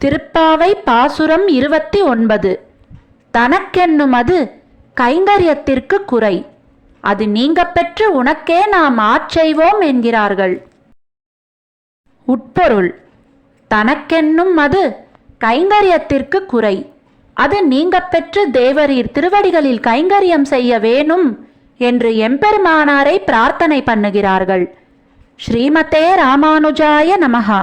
திருப்பாவை பாசுரம் இருபத்தி ஒன்பது. தனக்கென்னுமது கைங்கரியத்திற்கு குறை. அது நீங்க பெற்று உனக்கே நாம் ஆட்செய்வோம் என்கிறார்கள். உட்பொருள். தனக்கென்னும் அது கைங்கரியத்திற்கு குறை. அது நீங்க பெற்று தேவரீர் திருவடிகளில் கைங்கரியம் செய்ய வேணும் என்று எம்பெருமானாரை பிரார்த்தனை பண்ணுகிறார்கள். ஸ்ரீமதே ராமானுஜாய நமகா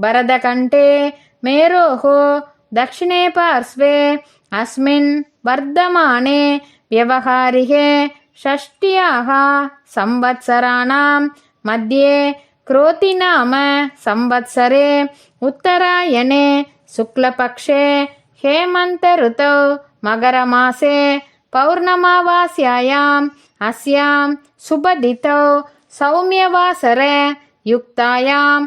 भरतकण्ठे मेरोः दक्षिणे पार्श्वे अस्मिन् वर्धमाने व्यवहारिके षष्ट्याः संवत्सराणां मध्ये क्रोतिनाम संवत्सरे उत्तरायणे शुक्लपक्षे हेमन्तऋतौ मकरमासे पौर्णमावास्यायाम् अस्यां सुबदितौ सौम्यवासरे युक्तायाम्